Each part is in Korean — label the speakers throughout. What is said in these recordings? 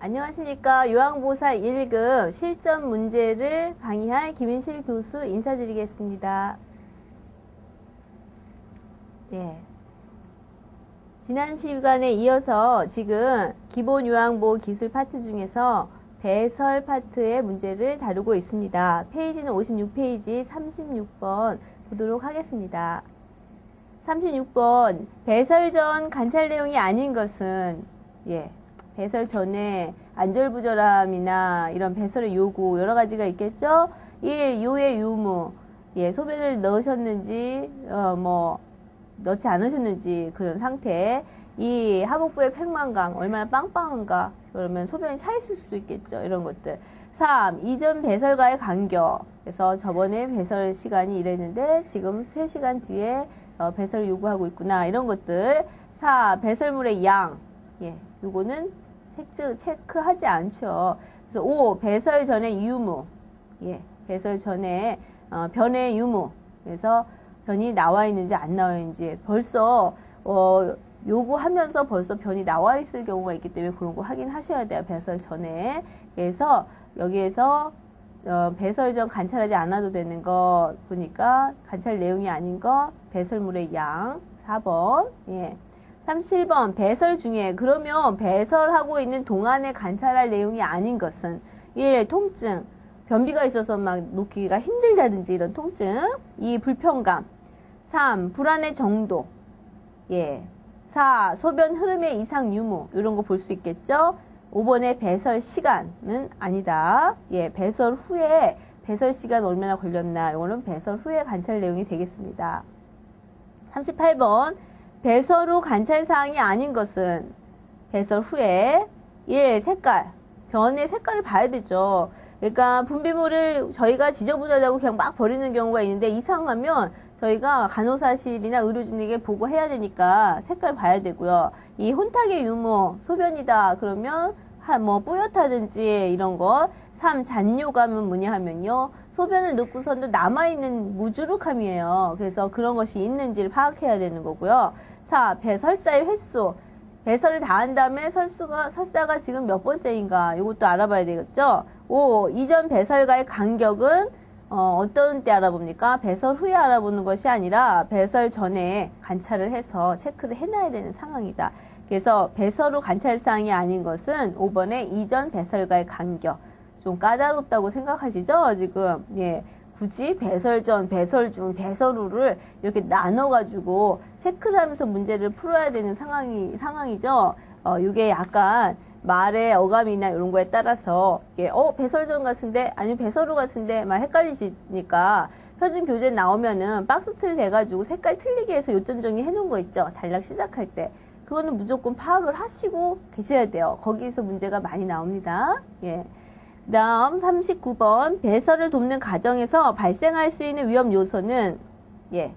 Speaker 1: 안녕하십니까. 요양보사 1급 실전 문제를 강의할 김인실 교수 인사드리겠습니다. 네. 지난 시간에 이어서 지금 기본 요양보 기술 파트 중에서 배설 파트의 문제를 다루고 있습니다. 페이지는 56페이지 36번 보도록 하겠습니다. 36번 배설 전 관찰 내용이 아닌 것은 예 배설 전에 안절부절함이나 이런 배설의 요구 여러 가지가 있겠죠. 이 요의 유무 예 소변을 넣으셨는지 어 뭐 넣지 않으셨는지 그런 상태 이 하복부의 팽만감 얼마나 빵빵한가 그러면 소변이 차 있을 수도 있겠죠 이런 것들 3. 이전 배설과의 간격 그래서 저번에 배설 시간이 이랬는데 지금 3시간 뒤에 어, 배설 요구하고 있구나 이런 것들 4. 배설물의 양 예, 요거는 체크, 체크하지 않죠 그래서 5. 배설 전의 유무 예, 배설 전에 어, 변의 유무 그래서 변이 나와 있는지 안 나와 있는지 벌써 어, 요구하면서 벌써 변이 나와 있을 경우가 있기 때문에 그런 거 확인하셔야 돼요. 배설 전에. 그래서 여기에서 어, 배설 전 관찰하지 않아도 되는 거 보니까 관찰 내용이 아닌 거 배설물의 양 4번 예. 37번 배설 중에 그러면 배설하고 있는 동안에 관찰할 내용이 아닌 것은 1. 통증 변비가 있어서 막 놓기가 힘들다든지 이런 통증 2. 불편감 3. 불안의 정도. 예. 4. 소변 흐름의 이상 유무. 이런 거 볼 수 있겠죠? 5번의 배설 시간은 아니다. 예. 배설 후에 배설 시간 얼마나 걸렸나. 이거는 배설 후에 관찰 내용이 되겠습니다. 38번. 배설 후 관찰 사항이 아닌 것은 배설 후에 1. 색깔. 변의 색깔을 봐야 되죠. 그러니까 분비물을 저희가 지저분하다고 그냥 막 버리는 경우가 있는데 이상하면 저희가 간호사실이나 의료진에게 보고해야 되니까 색깔 봐야 되고요. 이 혼탁의 유무, 소변이다 그러면 뭐 뿌옇다든지 이런 거. 3. 잔뇨감은 뭐냐 하면요. 소변을 넣고선도 남아있는 무주룩함이에요. 그래서 그런 것이 있는지를 파악해야 되는 거고요. 4. 배설사의 횟수. 배설을 다 한 다음에 설수가, 설사가 지금 몇 번째인가 이것도 알아봐야 되겠죠. 5. 이전 배설과의 간격은 어, 어떤 때 알아봅니까? 배설 후에 알아보는 것이 아니라 배설 전에 관찰을 해서 체크를 해놔야 되는 상황이다. 그래서 배설 후 관찰 사항이 아닌 것은 5번의 이전 배설과의 간격. 좀 까다롭다고 생각하시죠? 지금. 예. 굳이 배설 전, 배설 중, 배설 후를 이렇게 나눠가지고 체크를 하면서 문제를 풀어야 되는 상황이, 상황이죠? 어, 이게 약간 말의 어감이나 이런 거에 따라서 이게 어 배설 전 같은데 아니면 배설우 같은데 막 헷갈리시니까 표준 교재 나오면은 박스틀 돼가지고 색깔 틀리게 해서 요점 정리 해놓은 거 있죠 단락 시작할 때 그거는 무조건 파악을 하시고 계셔야 돼요 거기에서 문제가 많이 나옵니다 예. 다음 39번 배설을 돕는 과정에서 발생할 수 있는 위험 요소는 예.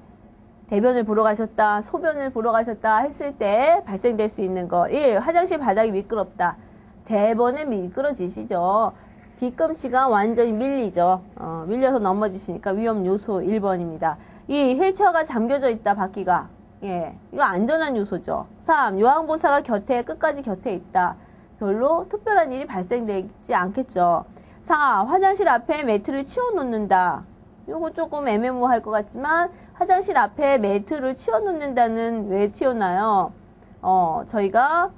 Speaker 1: 대변을 보러 가셨다, 소변을 보러 가셨다 했을 때 발생될 수 있는 것. 1. 화장실 바닥이 미끄럽다. 대번에 미끄러지시죠. 뒤꿈치가 완전히 밀리죠. 어, 밀려서 넘어지시니까 위험 요소 1번입니다. 2. 휠체어가 잠겨져 있다, 바퀴가. 예, 이거 안전한 요소죠. 3. 요양보사가 곁에, 끝까지 곁에 있다. 별로 특별한 일이 발생되지 않겠죠. 4. 화장실 앞에 매트를 치워놓는다. 요거 조금 애매모호할 것 같지만 화장실 앞에 매트를 치워놓는다는 왜 치워놔요? 어, 저희가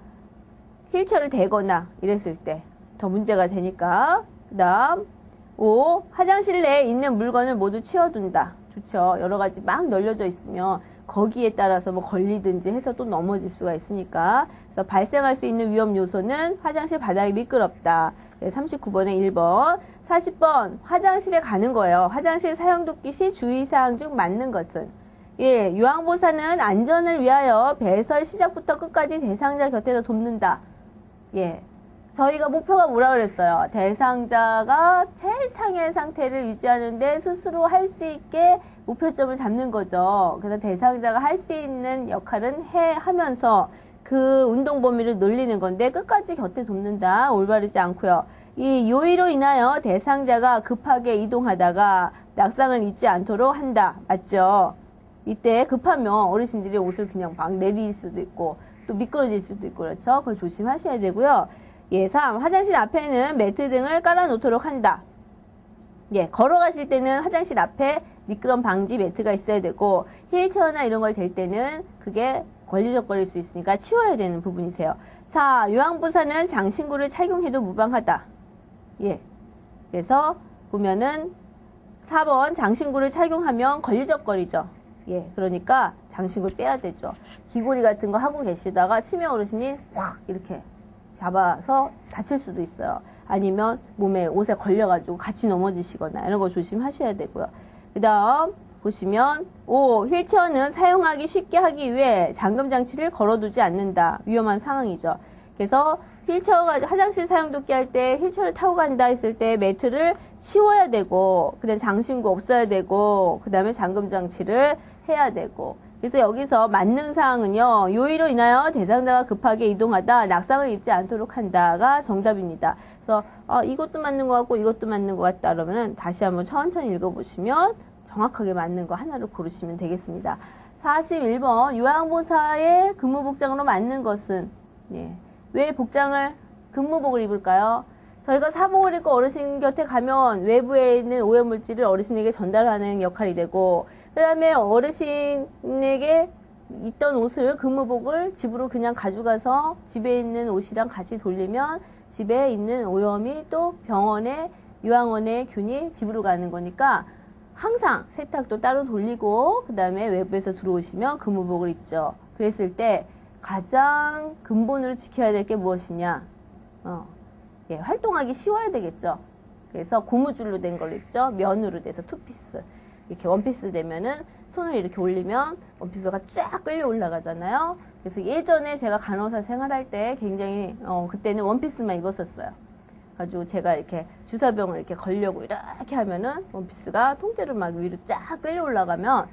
Speaker 1: 휠체어를 대거나 이랬을 때 더 문제가 되니까 그 다음 5. 화장실 내에 있는 물건을 모두 치워둔다. 좋죠. 여러 가지 막 널려져 있으면 거기에 따라서 뭐 걸리든지 해서 또 넘어질 수가 있으니까 그래서 발생할 수 있는 위험 요소는 화장실 바닥이 미끄럽다. 39번에 1번. 40번 화장실에 가는 거예요. 화장실 사용 돕기 시 주의사항 중 맞는 것은 1. 유황보사는 안전을 위하여 배설 시작부터 끝까지 대상자 곁에서 돕는다. 예. 저희가 목표가 뭐라 그랬어요? 대상자가 최상의 상태를 유지하는데 스스로 할 수 있게 목표점을 잡는 거죠. 그래서 대상자가 할 수 있는 역할은 해 하면서 그 운동 범위를 늘리는 건데 끝까지 곁에 돕는다. 올바르지 않고요. 이 요의로 인하여 대상자가 급하게 이동하다가 낙상을 입지 않도록 한다. 맞죠? 이때 급하면 어르신들이 옷을 그냥 막 내릴 수도 있고 또 미끄러질 수도 있고 그렇죠. 그걸 조심하셔야 되고요. 예, 3. 화장실 앞에는 매트 등을 깔아놓도록 한다. 예, 걸어가실 때는 화장실 앞에 미끄럼 방지 매트가 있어야 되고 휠체어나 이런 걸 댈 때는 그게 걸리적거릴 수 있으니까 치워야 되는 부분이세요. 4. 요양보사는 장신구를 착용해도 무방하다. 예. 그래서 보면은 4번 장신구를 착용하면 걸리적거리죠. 예. 그러니까 장신구를 빼야 되죠. 귀고리 같은 거 하고 계시다가 치매 어르신이 확 이렇게 잡아서 다칠 수도 있어요. 아니면 몸에 옷에 걸려가지고 같이 넘어지시거나 이런 거 조심하셔야 되고요. 그 다음 보시면 5. 휠체어는 사용하기 쉽게 하기 위해 잠금 장치를 걸어두지 않는다. 위험한 상황이죠. 그래서 휠체어가 화장실 사용도끼 할때 휠체어를 타고 간다 했을 때 매트를 치워야 되고 그다음에 장신구 없어야 되고 그다음에 잠금 장치를 해야 되고 그래서 여기서 만능 사항은요 요일로 인하여 대상자가 급하게 이동하다 낙상을 입지 않도록 한다가 정답입니다. 그래서 아, 이것도 맞는 것 같고 이것도 맞는 것 같다 그러면 다시 한번 천천히 읽어보시면 정확하게 맞는 거 하나를 고르시면 되겠습니다. 41번 요양보사의 근무복장으로 맞는 것은 예. 왜 복장을 근무복을 입을까요? 저희가 사복을 입고 어르신 곁에 가면 외부에 있는 오염물질을 어르신에게 전달하는 역할이 되고 그 다음에 어르신에게 있던 옷을 근무복을 집으로 그냥 가져가서 집에 있는 옷이랑 같이 돌리면 집에 있는 오염이 또 병원에 요양원의 균이 집으로 가는 거니까 항상 세탁도 따로 돌리고 그 다음에 외부에서 들어오시면 근무복을 입죠. 그랬을 때 가장 근본으로 지켜야 될 게 무엇이냐? 어, 예, 활동하기 쉬워야 되겠죠. 그래서 고무줄로 된 걸로 있죠. 면으로 돼서 투피스. 이렇게 원피스 되면은 손을 이렇게 올리면 원피스가 쫙 끌려 올라가잖아요. 그래서 예전에 제가 간호사 생활할 때 굉장히 어, 그때는 원피스만 입었었어요. 가지고 제가 이렇게 주사병을 이렇게 걸려고 이렇게 하면은 원피스가 통째로 막 위로 쫙 끌려 올라가면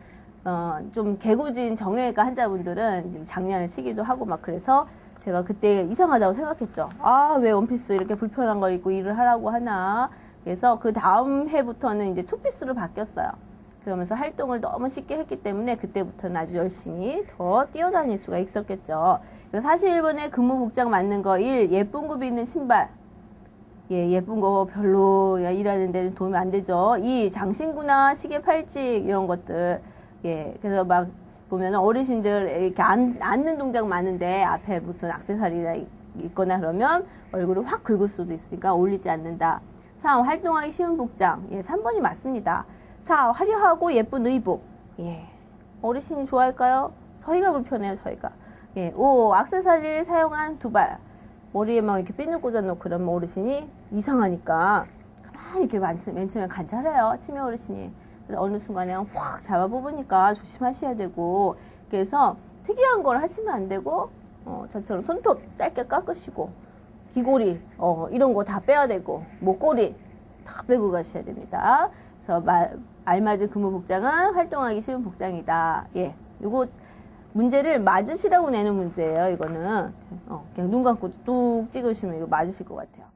Speaker 1: 어, 좀 개구진 정형외과 환자분들은 장난을 치기도 하고 막 그래서 제가 그때 이상하다고 생각했죠. 아, 왜 원피스 이렇게 불편한 거 입고 일을 하라고 하나. 그래서 그 다음 해부터는 이제 투피스로 바뀌었어요. 그러면서 활동을 너무 쉽게 했기 때문에 그때부터는 아주 열심히 더 뛰어다닐 수가 있었겠죠. 그래서 41번에 근무 복장 맞는 거 1. 예쁜 굽이 있는 신발. 예, 예쁜 거 별로 일하는 데는 도움이 안 되죠. 2. 장신구나 시계 팔찌 이런 것들. 예, 그래서 막 보면 어르신들 이렇게 앉, 앉는 동작 많은데 앞에 무슨 악세사리나 있거나 그러면 얼굴을 확 긁을 수도 있으니까 어울리지 않는다. 3. 활동하기 쉬운 복장. 예, 3번이 맞습니다. 4. 화려하고 예쁜 의복. 예. 어르신이 좋아할까요? 저희가 불편해요, 저희가. 예. 5. 악세사리를 사용한 두 발. 머리에 막 이렇게 핀을 꽂아놓고 그러면 어르신이 이상하니까 가만히 이렇게 맨 처음에 관찰해요, 치매 어르신이. 어느 순간에 확 잡아 뽑으니까 조심하셔야 되고 그래서 특이한 걸 하시면 안 되고 어, 저처럼 손톱 짧게 깎으시고 귀고리 어, 이런 거 다 빼야 되고 목걸이 다 빼고 가셔야 됩니다. 그래서 마, 알맞은 근무 복장은 활동하기 쉬운 복장이다. 예, 이거 문제를 맞으시라고 내는 문제예요. 이거는 어, 그냥 눈 감고 뚝 찍으시면 이거 맞으실 것 같아요.